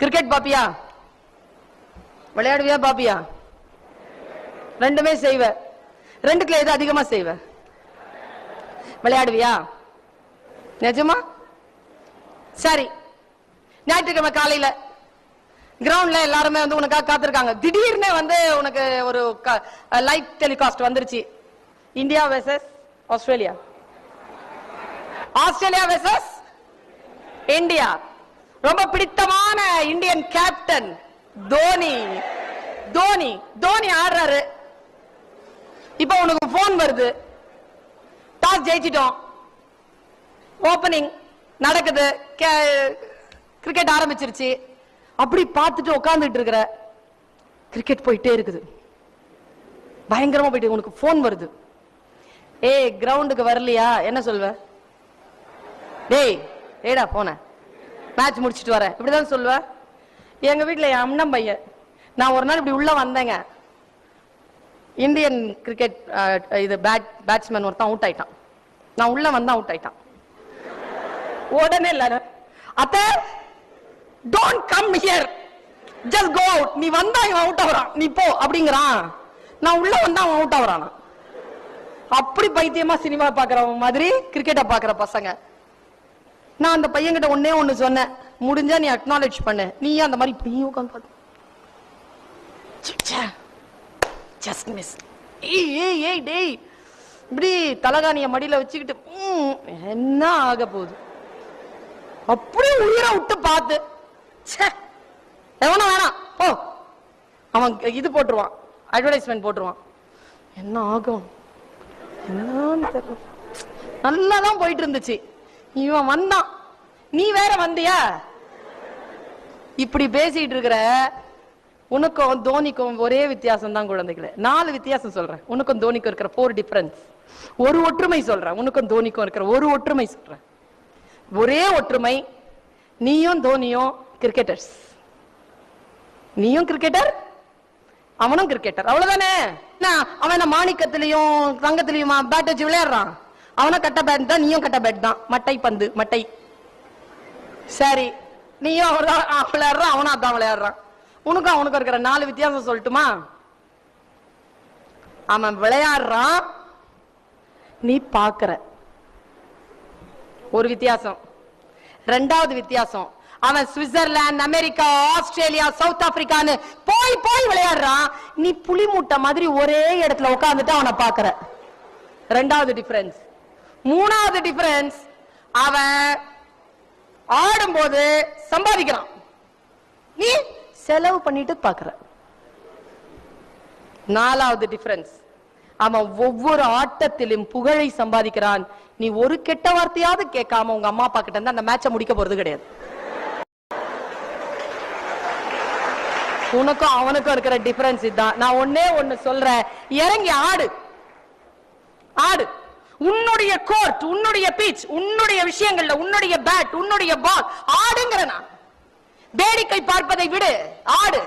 Cricket பாப்பியா? விளையாடுவியா பாப்பியா? ரெண்டுமே செய்வ. ரெண்டுக்குள்ள எது அதிகமா செய்வ? விளையாடுவியா? நிஜமா? சரி. ஞாயிற்றுக்கிழமை காலையில கிரவுண்ட்ல எல்லாருமே வந்து உனக்காக காத்திருக்காங்க. திடீர்னு வந்து உனக்கு ஒரு லைவ் டெலிகாஸ்ட் வந்துருச்சு. India versus Australia. Australia versus India. ரொம்ப பிடித்தமான இந்தியன் கேப்டன் தோனி. தோனி தோனி ஆடுறாரு. இப்ப உனக்கு போன் வருது. டாஸ் ஜெயிச்சிட்டோம். ஓபனிங் நடக்குது. கிரிக்கெட் ஆரம்பிச்சிருச்சு. அப்படி பார்த்துட்டு உட்காந்துட்டு இருக்கிற கிரிக்கெட் போயிட்டே இருக்குது. பயங்கரமா போயிட்டு உனக்கு போன் வருது. ஏய் கிரவுண்டுக்கு வரலையா? என்ன சொல்வ? டேய் ஏடா போன மேட்ச் முடிச்சிட்டு வரேன். இப்படிதான் சொல்லுவ? எங்க வீட்டில் என் அண்ணன் பையன். நான் ஒரு நாள் இப்படி உள்ள வந்தேங்க. இந்தியன் கிரிக்கெட் இது பேட் பேட்ஸ்மேன் ஒருத்தன் அவுட் ஆயிட்டான். நான் உள்ள வந்தா அவுட் ஆயிட்டான். உடனே இல்ல. அத்த don't come here just go out நீ வந்தா இவன் அவுட் ஆகுறான். நீ போ அப்படிங்கிறான். நான் உள்ள வந்தா அவன் அவுட் ஆகுறான் அப்படி பைத்தியமா சினிமா பாக்குறவன் மாதிரி கிரிக்கெட்டை பாக்குற பசங்க. நான் அந்த பையன்கிட்ட ஒன்னே ஒண்ணு சொன்னேன். முடிஞ்சா நீ அக்னாலேஜ் பண்ண. நீ அந்த மாதிரி இப்படி உட்காந்து பார்த்து மிஸ் ஏய் ஏய் ஏய் டேய். இப்படி தலகாணிய மடியில வச்சுக்கிட்டு என்ன ஆக போகுது? அப்படியே உயிரை விட்டு பார்த்து ச்சே, எவனும் வேணாம். போ. அவன் இது போட்டுருவான். அட்வர்டைஸ்மெண்ட் போட்டுருவான். என்ன ஆகும்? என்னன்னு தெரியல. நல்லா தான் போயிட்டு இருந்துச்சு. இவன் வந்தான். நீ வேற வந்தியா? இப்படி பேசிட்டு இருக்கிற உனக்கும் தோனிக்கும் ஒரே வித்தியாசம் தான் குழந்தைகளே. நாலு வித்தியாசம் சொல்றேன். உனக்கும் தோனிக்கும் இருக்கிற ஃபோர் டிஃபரன்ஸ் ஒரு ஒற்றுமை சொல்றேன். உனக்கும் தோனிக்கும் இருக்கிற ஒரு ஒற்றுமை சொல்றேன். ஒரே ஒற்றுமை நீயும் தோனியும் கிரிக்கெட்டர்ஸ் நீயும் கிரிக்கெட்டர் அவனும் கிரிக்கெட்டர் அவ்வளவுதானே? என்ன, அவன் என்ன மாணிக்கத்திலையும் தங்கத்திலையும் பேட் வச்சு விளையாடுறான்? அவனும் கட்ட பேட் தான் நீயும் கட்ட பேட் தான். மட்டை பந்து மட்டை. சரி நீயும் அவர் தான் விளையாடுறான் அவனும் அதான் விளையாடுறான். உனக்கும் அவனுக்கும் இருக்கிற நாலு வித்தியாசம் சொல்லட்டுமா? அவன் விளையாடுறான் நீ பாக்குற ஒரு வித்தியாசம். ரெண்டாவது வித்தியாசம். அவன் சுவிட்சர்லாந்து அமெரிக்கா ஆஸ்திரேலியா சவுத் ஆப்பிரிக்கான்னு போய் போய் விளையாடுறான். நீ புலி மூட்டை மாதிரி ஒரே இடத்துல உட்காந்துட்டு அவனை பாக்குற ரெண்டாவது டிஃபரன்ஸ் மூணாவது டிஃபரன்ஸ் அவன் ஆடும்போது சம்பாதிக்கிறான். நீ செலவு பண்ணிட்டு பாக்குற. நாலாவது டிஃபரன்ஸ் அவன் ஒவ்வொரு ஆட்டத்திலும் புகழை சம்பாதிக்கிறான். நீ ஒரு கெட்ட வார்த்தையாவது கேட்காம உங்க அம்மா அப்பா கிட்ட இருந்து அந்த மேட்சை முடிக்க போறது கிடையாது. உனக்கும் அவனுக்கும் இருக்கிற டிஃபரன்ஸ் இதுதான். நான் ஒன்னே ஒண்ணு சொல்றேன். இறங்கி ஆடு. ஆடு. உன்னுடைய கோர்ட் உன்னுடைய பீச் உன்னுடைய விஷயங்கள்ல உன்னுடைய பேட் உன்னுடைய பால் ஆடுங்கிற நான். வேடிக்கை பார்ப்பதை விடு ஆடு.